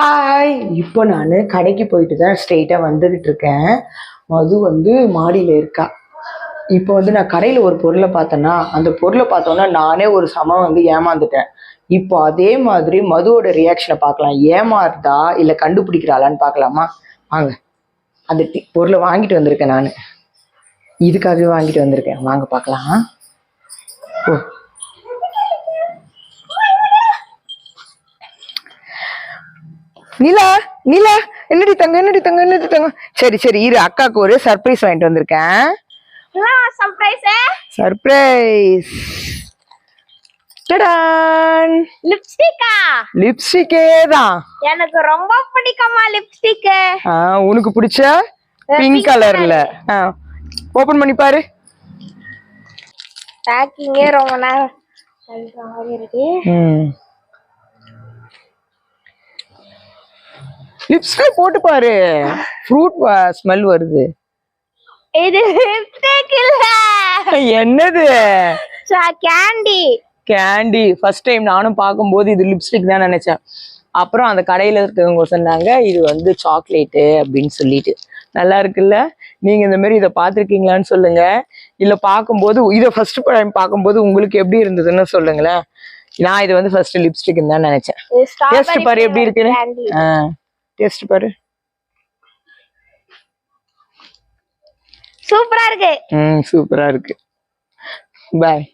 Hi இப்போ நான் கடைக்கு போயிட்டு தான் ஸ்ட்ரெயிட்டாக வந்துக்கிட்டு இருக்கேன் மது வந்து மாடியில் இருக்கா. இப்போ வந்து நான் கடையில் ஒரு பொருளை பார்த்தேன்னா அந்த பொருளை பார்த்தோன்னா நானே ஒரு சமம் வந்து ஏமாந்துட்டேன். இப்போ அதே மாதிரி மதுவோட ரியாக்ஷனை பார்க்கலாம். ஏமாறுதா இல்லை கண்டுபிடிக்கிறாளான்னு பார்க்கலாமா? வாங்க. அந்த பொருளை வாங்கிட்டு வந்திருக்கேன் நான். இதுக்காகவே வாங்கிட்டு வந்திருக்கேன். வாங்க பார்க்கலாம். ஓ. நிலா நிலா என்னடி தங்க என்னடி தங்க என்னடி தங்க சரி சரி இரு அக்காவுக்கு ஒரு சர்ப்ரைஸ் வாங்கிட்டு வந்திருக்கேன். சர்ப்ரைஸ் சர்ப்ரைஸ் டடான் லிப்ஸ்டிக்கா லிப்ஸ்டிக்கே தான். எனக்கு ரொம்ப பிடிக்குமா லிப்ஸ்டிக் உனக்கு பிடிச்ச? பிங்க் கலர்ல ஓபன் பண்ணி பாரு. பேக்கிங்கே ரொம்ப நேரம் இருக்கு லிப்ஸ்டிக் போட்டு பாரு ஃப்ரூட் ஸ்மெல் வருது. இது லிப்ஸ்டிக் இல்ல. என்னது? கேண்டி கேண்டி ஃபர்ஸ்ட் டைம் நானும் பார்க்கும்போது இது லிப்ஸ்டிக் தான் நினைச்சேன். அப்புறம் அந்த கடையில இருக்கவங்க சொன்னாங்க இது வந்து சாக்லேட்டு அப்படின்னு சொல்லிட்டு. நல்லா இருக்குல்ல? நீங்க இந்த மாதிரி இதை பார்த்துருக்கீங்களான்னு சொல்லுங்க. இல்ல பார்க்கும்போது இதை ஃபர்ஸ்ட் டைம் பார்க்கும்போது உங்களுக்கு எப்படி இருந்ததுன்னு சொல்லுங்களேன். நான் இது வந்து ஃபர்ஸ்ட் லிப்ஸ்டிக் தான் நினைச்சேன். பாரு எப்படி இருக்குன்னு? டேஸ்ட் பாரு. சூப்பரா இருக்கு. ம் சூப்பரா இருக்கு. பாய்